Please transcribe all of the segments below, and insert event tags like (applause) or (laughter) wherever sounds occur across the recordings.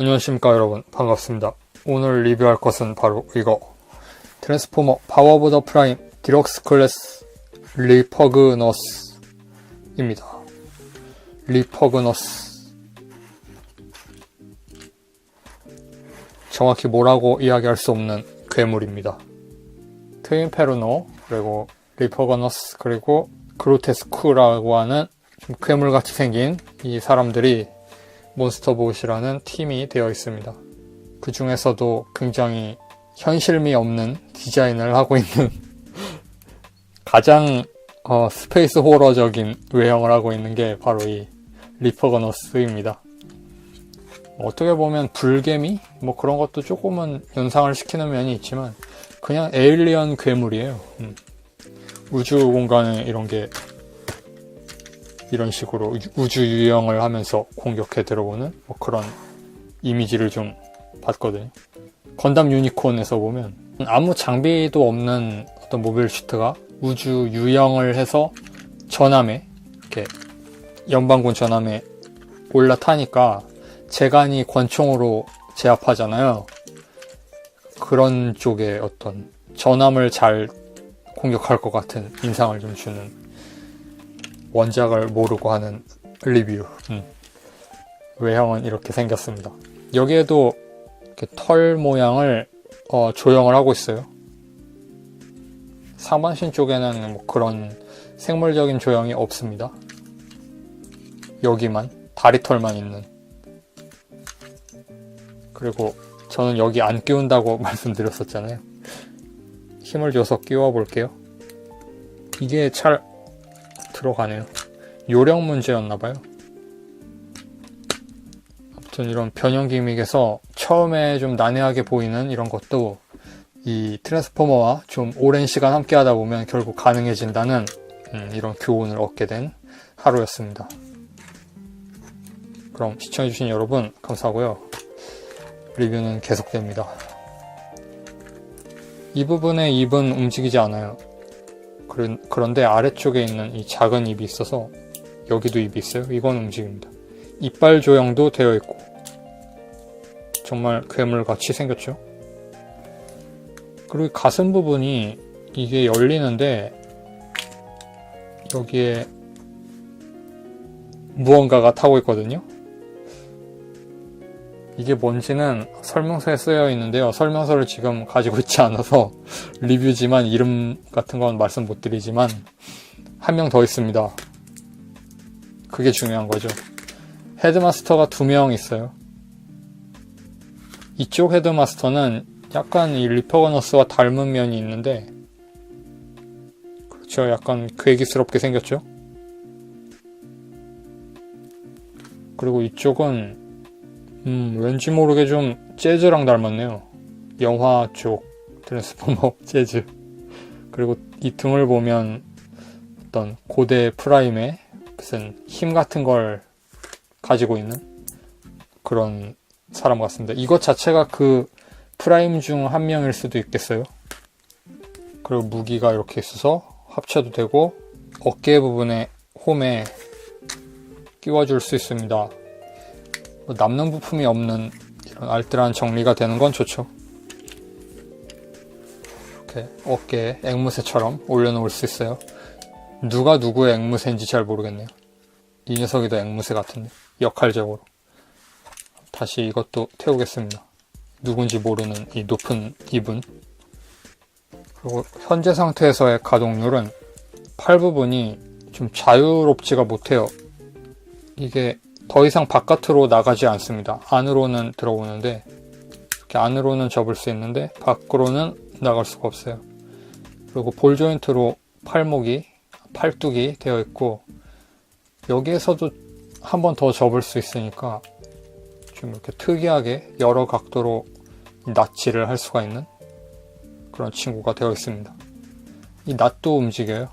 안녕하십니까 여러분. 반갑습니다. 오늘 리뷰할 것은 바로 이거. 트랜스포머 파워 오브 더 프라임 디럭스 클래스 리퍼그너스입니다. 리퍼그너스. 정확히 뭐라고 이야기할 수 없는 괴물입니다. 트윈 페르노 그리고 리퍼거너스 그리고 그로테스쿠라고 하는 좀 괴물같이 생긴 이 사람들이 몬스터봇이라는 팀이 되어 있습니다. 그 중에서도 굉장히 현실미 없는 디자인을 하고 있는 (laughs) 가장 어, 스페이스 호러적인 외형을 하고 있는 게 바로 이 리퍼거너스입니다. 어떻게 보면 불개미? 뭐 그런 것도 조금은 연상을 시키는 면이 있지만 그냥 에일리언 괴물이에요. 음. 우주 공간에 이런 게 이런 식으로 우주 유형을 하면서 공격해 들어오는 뭐 그런 이미지를 좀 봤거든요. 건담 유니콘에서 보면 아무 장비도 없는 어떤 모빌 슈트가 우주 유형을 해서 전함에 이렇게 연방군 전함에 올라타니까 재간이 권총으로 제압하잖아요. 그런 쪽의 어떤 전함을 잘 공격할 것 같은 인상을 좀 주는 원작을 모르고 하는 리뷰. 음. 외형은 이렇게 생겼습니다. 여기에도 털 모양을 어, 조형을 하고 있어요. 상반신 쪽에는 뭐 그런 생물적인 조형이 없습니다. 여기만 다리털만 있는. 그리고 저는 여기 안 끼운다고 (laughs) 말씀드렸었잖아요. 힘을 줘서 끼워 볼게요. 이게 잘 들어가네요. 요령 문제였나봐요. 아무튼 이런 변형 기믹에서 처음에 좀 난해하게 보이는 이런 것도 이 트랜스포머와 좀 오랜 시간 함께 하다 보면 결국 가능해진다는 음, 이런 교훈을 얻게 된 하루였습니다. 그럼 시청해주신 여러분 감사하고요. 리뷰는 계속됩니다. 이 부분의 입은 움직이지 않아요. 그런데 아래쪽에 있는 이 작은 입이 있어서 여기도 입이 있어요. 이건 움직입니다. 이빨 조형도 되어 있고 정말 괴물같이 생겼죠. 그리고 가슴 부분이 이게 열리는데 여기에 무언가가 타고 있거든요. 이게 뭔지는 설명서에 쓰여 있는데요. 설명서를 지금 가지고 있지 않아서 (laughs) 리뷰지만 이름 같은 건 말씀 못 드리지만 한 명 더 있습니다. 그게 중요한 거죠. 헤드마스터가 두 명 있어요. 이쪽 헤드마스터는 약간 이 리퍼거너스와 닮은 면이 있는데 그렇죠. 약간 괴기스럽게 생겼죠. 그리고 이쪽은 음, 왠지 모르게 좀 재즈랑 닮았네요. 영화 쪽 트랜스포머 (laughs) 재즈. 그리고 이 등을 보면 어떤 고대 프라임의 무슨 힘 같은 걸 가지고 있는 그런 사람 같습니다. 이것 자체가 그 프라임 중 한 명일 수도 있겠어요. 그리고 무기가 이렇게 있어서 합쳐도 되고 어깨 부분에 홈에 끼워줄 수 있습니다. 뭐 남는 부품이 없는 이런 알뜰한 정리가 되는 건 좋죠. 이렇게 어깨에 앵무새처럼 올려놓을 수 있어요. 누가 누구의 앵무새인지 잘 모르겠네요. 이 녀석이 더 앵무새 같은데 역할적으로. 다시 이것도 태우겠습니다. 누군지 모르는 이 높은 이분. 그리고 현재 상태에서의 가동률은 팔 부분이 좀 자유롭지가 못해요. 이게 더 이상 바깥으로 나가지 않습니다. 안으로는 들어오는데 이렇게 안으로는 접을 수 있는데 밖으로는 나갈 수가 없어요. 그리고 볼 조인트로 팔목이 팔뚝이 되어 있고 여기에서도 한 번 더 접을 수 있으니까 좀 이렇게 특이하게 여러 각도로 낫지를 할 수가 있는 그런 친구가 되어 있습니다. 이 낫도 움직여요.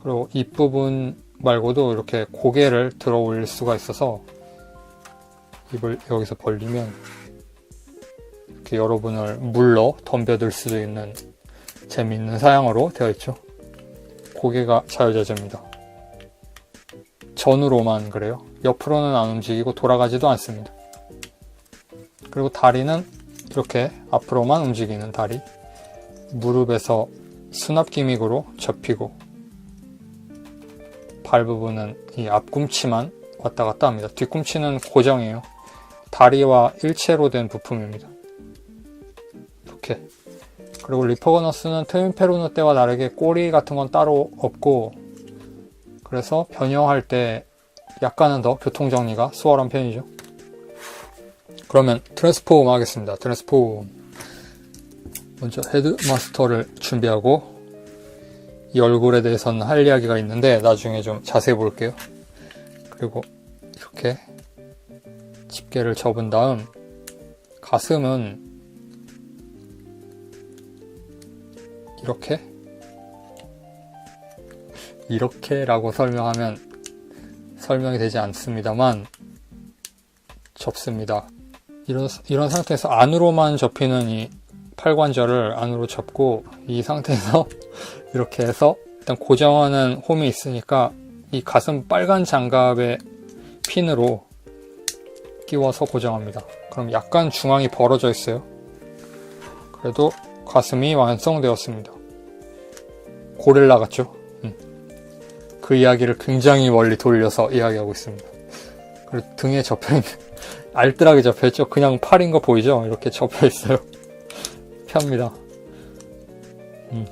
그리고 입부분 말고도 이렇게 고개를 들어 올릴 수가 있어서 입을 여기서 벌리면 이렇게 여러분을 물러 덤벼들 수도 있는 재미있는 사양으로 되어 있죠. 고개가 자유자재입니다. 전으로만 그래요. 옆으로는 안 움직이고 돌아가지도 않습니다. 그리고 다리는 이렇게 앞으로만 움직이는 다리. 무릎에서 수납 기믹으로 접히고 발 부분은 이 앞꿈치만 왔다 갔다 합니다. 뒤꿈치는 고정이에요. 다리와 일체로 된 부품입니다. 이렇게. 그리고 리퍼거너스는 트윈페로노 때와 다르게 꼬리 같은 건 따로 없고 그래서 변형할 때 약간은 더 교통정리가 수월한 편이죠. 그러면 트랜스폼 하겠습니다. 트랜스폼. 먼저 헤드마스터를 준비하고 이 얼굴에 대해서는 할 이야기가 있는데 나중에 좀 자세히 볼게요. 그리고 이렇게 집게를 접은 다음 가슴은 이렇게 이렇게라고 설명하면 설명이 되지 않습니다만 접습니다. 이런 이런 상태에서 안으로만 접히는 이 팔관절을 안으로 접고 이 상태에서 (laughs) 이렇게 해서 일단 고정하는 홈이 있으니까 이 가슴 빨간 장갑에 핀으로 끼워서 고정합니다. 그럼 약간 중앙이 벌어져 있어요. 그래도 가슴이 완성되었습니다. 고릴라 같죠? 음. 그 이야기를 굉장히 멀리 돌려서 이야기하고 있습니다. 그리고 등에 접혀있는, (laughs) 알뜰하게 접혀있죠? 그냥 팔인 거 보이죠? 이렇게 접혀있어요. 펴니다. 음,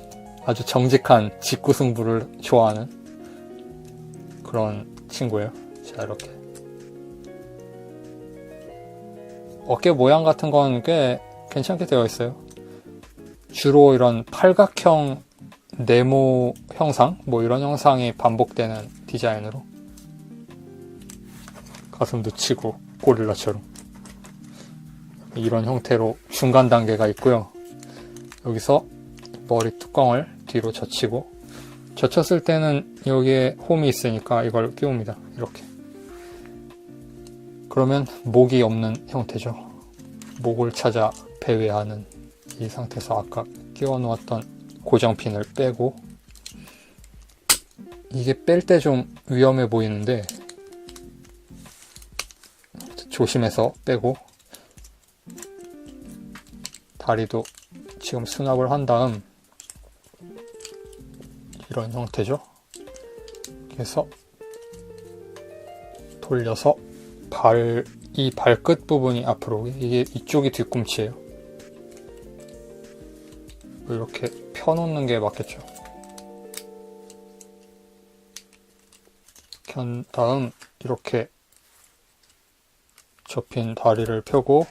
아주 정직한 직구 승부를 좋아하는 그런 친구예요. 자, 이렇게. 어깨 모양 같은 건 꽤 괜찮게 되어 있어요. 주로 이런 팔각형 네모 형상, 뭐 이런 형상이 반복되는 디자인으로 가슴도 치고 고릴라처럼 이런 형태로 중간 단계가 있고요. 여기서 머리 뚜껑을 뒤로 젖히고 젖혔을 때는 여기에 홈이 있으니까 이걸 끼웁니다. 이렇게. 그러면 목이 없는 형태죠. 목을 찾아 배회하는 이 상태에서 아까 끼워 놓았던 고정핀을 빼고 이게 뺄 때 좀 위험해 보이는데 조심해서 빼고 다리도 지금 수납을 한 다음 이런 형태죠. 그래서 돌려서 발, 이 발끝 부분이 앞으로, 이게 이쪽이 뒤꿈치예요. 이렇게 펴놓는 게 맞겠죠. 켠 다음 이렇게 접힌 다리를 펴고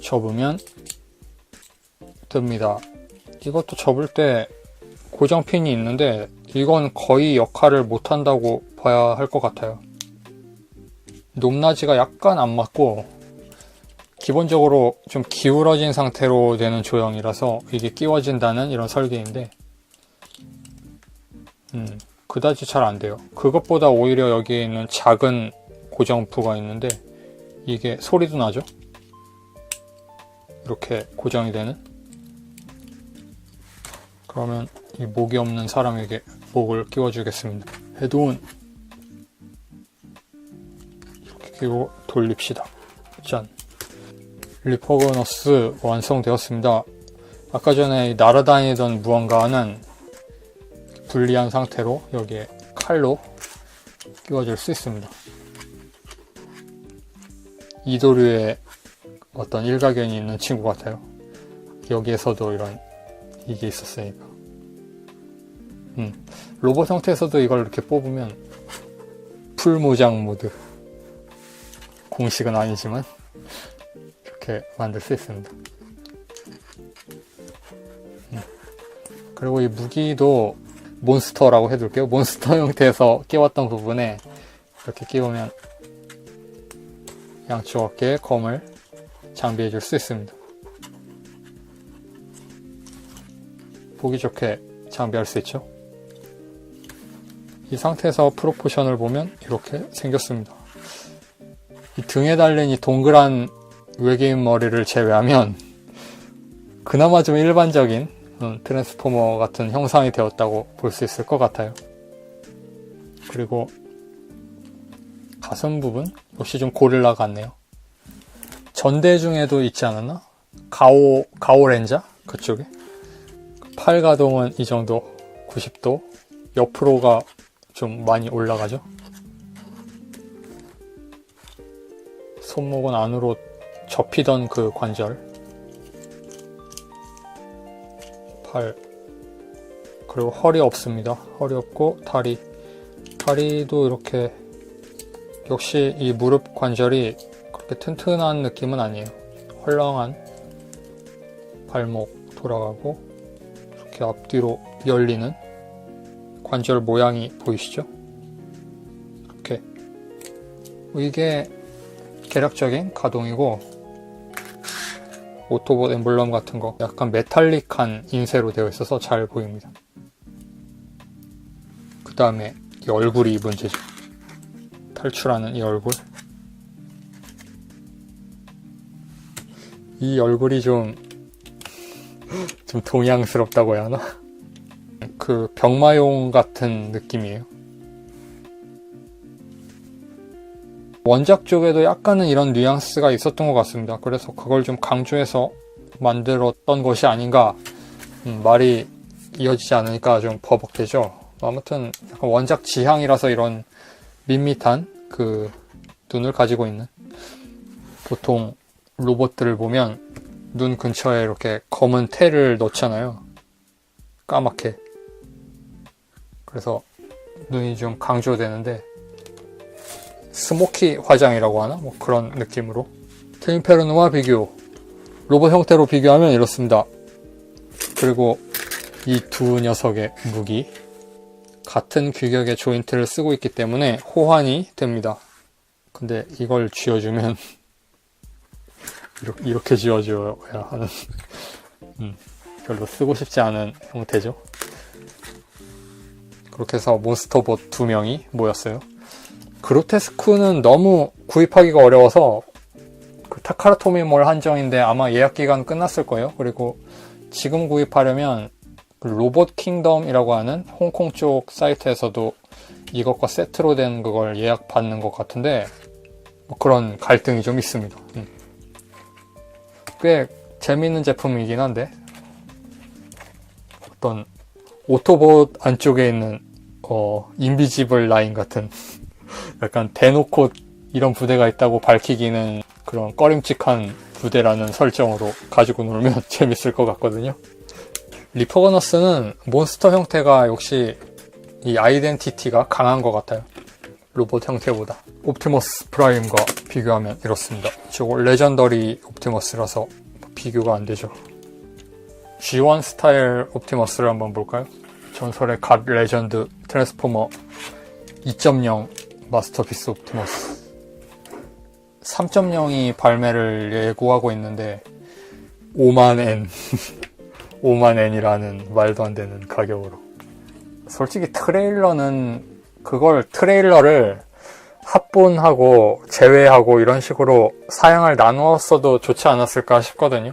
접으면 됩니다. 이것도 접을 때 고정핀이 있는데 이건 거의 역할을 못한다고 봐야 할 것 같아요. 높낮이가 약간 안 맞고 기본적으로 좀 기울어진 상태로 되는 조형이라서 이게 끼워진다는 이런 설계인데 음, 그다지 잘 안 돼요. 그것보다 오히려 여기에 있는 작은 고정프가 있는데 이게 소리도 나죠? 이렇게 고정이 되는 그러면 이 목이 없는 사람에게 목을 끼워주겠습니다. 헤드온 이렇게 끼고 돌립시다. 짠. 리퍼거너스 완성되었습니다. 아까 전에 날아다니던 무언가는 분리한 상태로 여기에 칼로 끼워줄 수 있습니다. 이도류의 어떤 일가견이 있는 친구 같아요. 여기에서도 이런 이게 있었으니까. 음, 로봇 형태에서도 이걸 이렇게 뽑으면 풀무장 모드. 공식은 아니지만 이렇게 만들 수 있습니다. 음. 그리고 이 무기도 몬스터라고 해둘게요. 몬스터 (laughs) 형태에서 끼웠던 부분에 이렇게 끼우면 양쪽 어깨에 검을 장비해 줄 수 있습니다. 보기 좋게 장비할 수 있죠. 이 상태에서 프로포션을 보면 이렇게 생겼습니다. 이 등에 달린 이 동그란 외계인 머리를 제외하면 그나마 좀 일반적인 음, 트랜스포머 같은 형상이 되었다고 볼 수 있을 것 같아요. 그리고 가슴 부분 역시 좀 고릴라 같네요. 전대 중에도 있지 않았나? 가오 가오 렌자 그쪽에 팔 가동은 이 정도 90도 옆으로가 좀 많이 올라가죠. 손목은 안으로 접히던 그 관절 팔 그리고 허리 없습니다. 허리 없고 다리 다리도 이렇게 역시 이 무릎 관절이 그렇게 튼튼한 느낌은 아니에요. 헐렁한 발목 돌아가고 이렇게 앞뒤로 열리는 관절 모양이 보이시죠? 이렇게 이게 개략적인 가동이고 오토봇 엠블럼 같은 거 약간 메탈릭한 인쇄로 되어 있어서 잘 보입니다. 그 다음에 이 얼굴이 문제죠. 탈출하는 이 얼굴. 이 얼굴이 좀, 좀 동양스럽다고 해야 하나? 그 병마용 같은 느낌이에요. 원작 쪽에도 약간은 이런 뉘앙스가 있었던 것 같습니다. 그래서 그걸 좀 강조해서 만들었던 것이 아닌가. 음, 말이 이어지지 않으니까 좀 버벅대죠. 아무튼 약간 원작 지향이라서 이런 밋밋한 그 눈을 가지고 있는 보통 로봇들을 보면 눈 근처에 이렇게 검은 테를 넣잖아요. 까맣게. 그래서 눈이 좀 강조되는데 스모키 화장이라고 하나? 뭐 그런 느낌으로. 트윈페르노와 비교. 로봇 형태로 비교하면 이렇습니다. 그리고 이 두 녀석의 무기. 같은 규격의 조인트를 쓰고 있기 때문에 호환이 됩니다. 근데 이걸 쥐어주면 이렇게, 이렇게 쥐어줘야 하는 음, 별로 쓰고 싶지 않은 형태죠. 그렇게 해서 몬스터봇 두 명이 모였어요. 그로테스쿠는 너무 구입하기가 어려워서 그 타카라토미몰 한정인데 아마 예약 기간 끝났을 거예요. 그리고 지금 구입하려면 그 로봇 킹덤이라고 하는 홍콩 쪽 사이트에서도 이것과 세트로 된 그걸 예약 받는 것 같은데 뭐 그런 갈등이 좀 있습니다. 음. 꽤 재미있는 제품이긴 한데 어떤 오토봇 안쪽에 있는 어 인비지블 라인 같은 (laughs) 약간 대놓고 이런 부대가 있다고 밝히기는 그런 꺼림칙한 부대라는 설정으로 가지고 놀면 (laughs) 재밌을 것 같거든요. 리퍼거너스는 몬스터 형태가 역시 이 아이덴티티가 강한 것 같아요. 로봇 형태보다. 옵티머스 프라임과 비교하면 이렇습니다. 저거 레전더리 옵티머스라서 비교가 안 되죠. G1 스타일 옵티머스를 한번 볼까요? 전설의 갓 레전드 트랜스포머 2.0 마스터피스 옵티머스 3.0이 발매를 예고하고 있는데 5만 N 5만 N이라는 말도 안 되는 가격으로 솔직히 트레일러는 그걸 트레일러를 합본하고 제외하고 이런 식으로 사양을 나누었어도 좋지 않았을까 싶거든요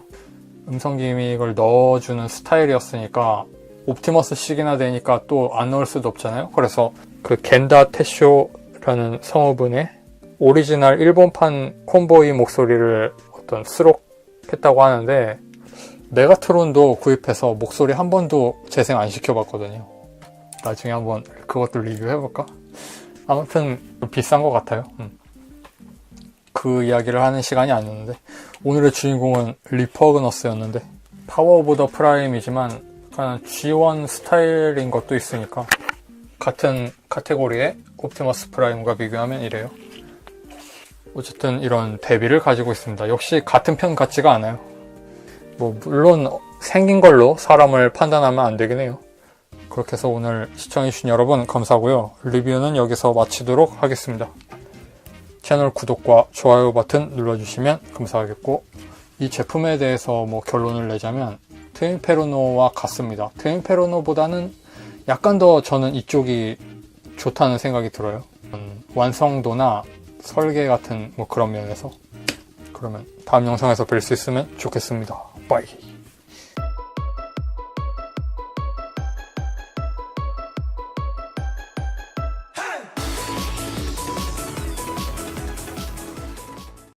음성 기믹을 넣어주는 스타일이었으니까 옵티머스 식이나 되니까 또 안 넣을 수도 없잖아요 그래서 그 겐다 테쇼라는 성우분의 오리지널 일본판 콤보이 목소리를 어떤 수록했다고 하는데 메가트론도 구입해서 목소리 한 번도 재생 안 시켜봤거든요. 나중에 한번 그것도 리뷰해볼까? 아무튼 비싼 것 같아요. 음. 그 이야기를 하는 시간이 아니었는데 오늘의 주인공은 리퍼그너스였는데 파워 오브 더 프라임이지만 약간 G1 스타일인 것도 있으니까 같은 카테고리의 옵티머스 프라임과 비교하면 이래요. 어쨌든 이런 대비를 가지고 있습니다. 역시 같은 편 같지가 않아요. 뭐 물론 생긴 걸로 사람을 판단하면 안 되긴 해요. 그렇게 해서 오늘 시청해주신 여러분 감사하고요. 리뷰는 여기서 마치도록 하겠습니다. 채널 구독과 좋아요 버튼 눌러주시면 감사하겠고 이 제품에 대해서 뭐 결론을 내자면 트윈 페로노와 같습니다. 트윈 페로노보다는 약간 더 저는 이쪽이 좋다는 생각이 들어요. 음, 완성도나 설계 같은 뭐 그런 면에서 그러면 다음 영상에서 뵐 수 있으면 좋겠습니다. 빠이.